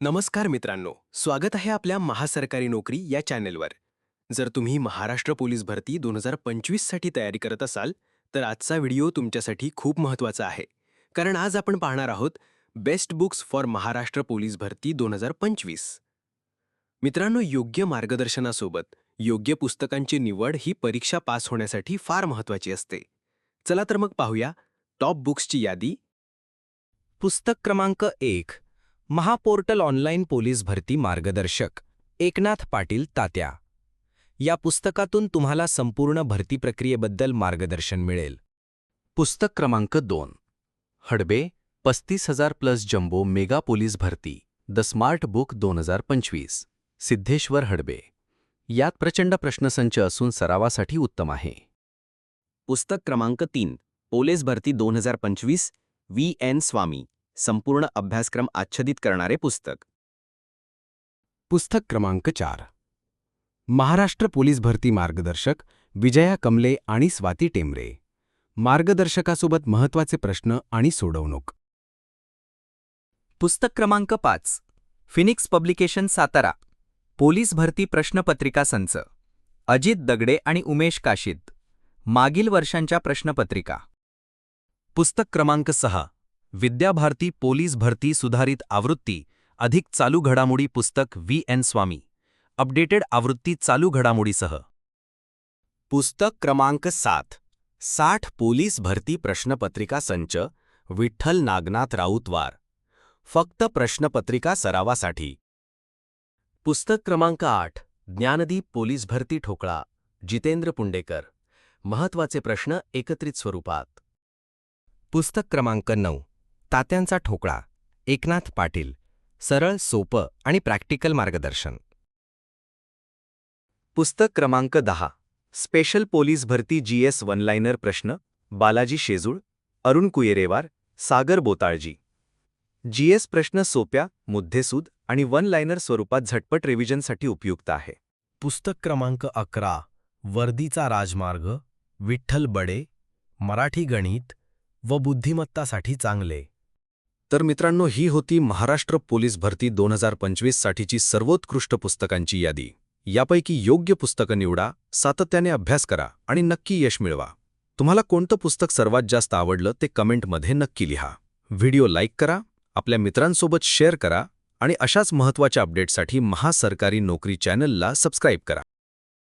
नमस्कार मित्रांनो स्वागत आहे आपल्या महासरकारी नोकरी या चॅनेलवर. जर तुम्ही महाराष्ट्र पोलीस भरती दोन हजार पंचवीससाठी तयारी करत असाल तर आजचा व्हिडिओ तुमच्यासाठी खूप महत्त्वाचा आहे. कारण आज आपण पाहणार आहोत best books for Maharashtra police भरती दोन हजार पंचवीस. मित्रांनो योग्य मार्गदर्शनासोबत योग्य पुस्तकांची निवड ही परीक्षा पास होण्यासाठी फार महत्त्वाची असते. चला तर मग पाहूया टॉप बुक्सची यादी. पुस्तक क्रमांक एक महापोर्टल ऑनलाईन पोलीस भरती मार्गदर्शक एकनाथ पाटील तात्या. या पुस्तकातून तुम्हाला संपूर्ण भरती प्रक्रियेबद्दल मार्गदर्शन मिळेल. पुस्तक क्रमांक दोन. हडबे पस्तीस हजार प्लस जम्बो मेगा पोलीस भरती द स्मार्ट बुक दोन हजार पंचवीस सिद्धेश्वर हडबे. यात प्रचंड प्रश्नसंच असून सरावासाठी उत्तम आहे. पुस्तक क्रमांक तीन पोलीस भरती दोन हजार पंचवीस व्ही एन स्वामी. संपूर्ण अभ्यासक्रम आच्छादित करणारे पुस्तक. पुस्तक क्रमांक चार. महाराष्ट्र पोलीस भरती मार्गदर्शक विजया कमले आणि स्वाती टेंबरे. मार्गदर्शकासोबत महत्त्वाचे प्रश्न आणि सोडवणूक. पुस्तक क्रमांक पाच. Phoenix publication Satara. पोलीस भरती प्रश्नपत्रिका संच. अजित दगडे आणि उमेश काशीद. मागील वर्षांच्या प्रश्नपत्रिका. पुस्तक क्रमांक सहा. विद्याभारती पोलीस भरती सुधारित आवृत्ती अधिक चालू घडामोडी पुस्तक व्ही. एन. स्वामी. अपडेटेड आवृत्ती चालू घडामोडीसह. पुस्तक क्रमांक सात. साठ पोलीस भरती प्रश्नपत्रिका संच विठ्ठल नागनाथ राऊतवार. फक्त प्रश्नपत्रिका सरावासाठी. पुस्तक क्रमांक आठ. ज्ञानदीप पोलीस भरती ठोकळा. जितेंद्र पुंडेकर. महत्त्वाचे प्रश्न एकत्रित स्वरूपात. पुस्तक क्रमांक नऊ. तात्यांचा ठोकळा एकनाथ पाटील सरळ सोपं आणि प्रॅक्टिकल मार्गदर्शन. पुस्तक क्रमांक दहा स्पेशल पोलीस भरती जी एस वनलायनर प्रश्न बालाजी शेजूळ अरुण कुयेरेवार सागर बोताळजी. जी एस प्रश्न सोप्या मुद्देसूद आणि वनलायनर स्वरूपात झटपट रिव्हिजनसाठी उपयुक्त आहे. पुस्तक क्रमांक अकरा वर्दीचा राजमार्ग विठ्ठल बडे मराठी गणित व बुद्धिमत्तासाठी चांगले. तर मित्रांनो ही होती महाराष्ट्र पोलीस भरती दोन हजार पंचवीस साठीची सर्वोत्कृष्ट पुस्तकांची यादी. यापैकी योग्य पुस्तकं निवडा सातत्याने अभ्यास करा आणि नक्की यश मिळवा. तुम्हाला कोणतं पुस्तक सर्वात जास्त आवडलं ते कमेंटमध्ये नक्की लिहा. व्हिडिओ लाईक करा आपल्या मित्रांसोबत शेअर करा आणि अशाच महत्त्वाच्या अपडेटसाठी महासरकारी नोकरी चॅनलला सबस्क्राईब करा.